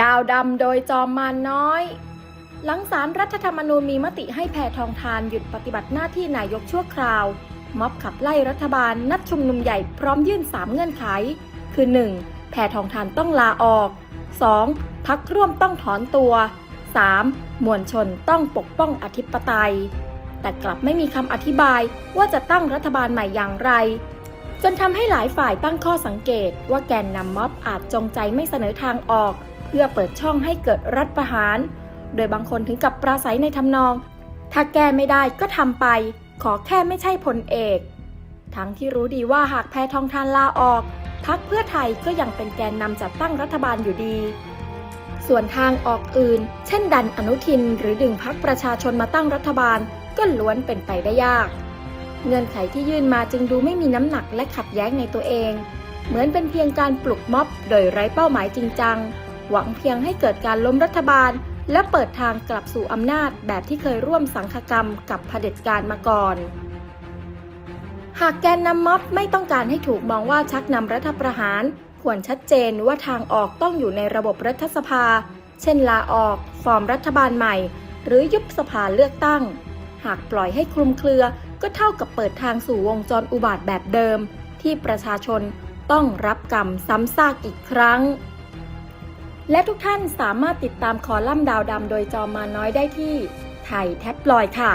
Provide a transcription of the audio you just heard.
ดาวดำโดยจอมมารน้อย หลังสารรัฐธรรมนูญมีมติให้แพทองทานหยุดปฏิบัติหน้าที่นายกชั่วคราว ม็อบขับไล่รัฐบาลนัดชุมนุมใหญ่พร้อมยื่น 3 เงื่อนไข คือ 1. แพทองทานต้องลาออก 2. พักร่วมต้องถอนตัว 3. มวลชนต้องปกป้องอธิปไตย แต่กลับไม่มีคำอธิบายว่าจะตั้งรัฐบาลใหม่อย่างไรจนทำให้หลายฝ่ายตั้งข้อสังเกตว่าแกนนำม็อบอาจจงใจไม่เสนอทางออก เพื่อเปิดช่องให้เกิดรัฐประหาร โดยบางคนถึงกับปราศัยในทำนอง ถ้าแก้ไม่ได้ก็ทำไป ขอแค่ไม่ใช่พลเอก ทั้งที่รู้ดีว่าหากแพทองทานลาออกพักเพื่อไทยก็ยังเป็นแกนนำจัดตั้งรัฐบาลอยู่ดี ส่วนทางออกอื่น เช่นดันอนุทินหรือดึงพักประชาชนมาตั้งรัฐบาลก็ล้วนเป็นไปได้ยาก เงื่อนไขที่ยื่นมาจึงดูไม่มีน้ำหนักและขัดแย้งในตัวเอง เหมือนเป็นเพียงการปลุกม็อบโดยไร้เป้าหมายจริงจัง หวังเพียงให้เกิดการล้มรัฐบาล และเปิดทางกลับสู่อำนาจแบบที่เคยร่วมสังฆกรรมกับเผด็จการมาก่อน หากแกนนำม็อบไม่ต้องการให้ถูกมองว่าชักนำรัฐประหาร ควรชัดเจนว่าทางออกต้องอยู่ในระบบรัฐสภา เช่นลาออก ฟอร์มรัฐบาลใหม่ หรือยุบสภาเลือกตั้ง หากปล่อยให้คลุมเครือก็เท่ากับเปิดทางสู่วงจรอุบาทแบบเดิม ที่ประชาชนต้องรับกรรมซ้ำซากอีกครั้ง และทุกท่านสามารถติดตามคอลัมน์ดาวดำโดยจอมาน้อยได้ที่ไทยแท็บลอยค่ะ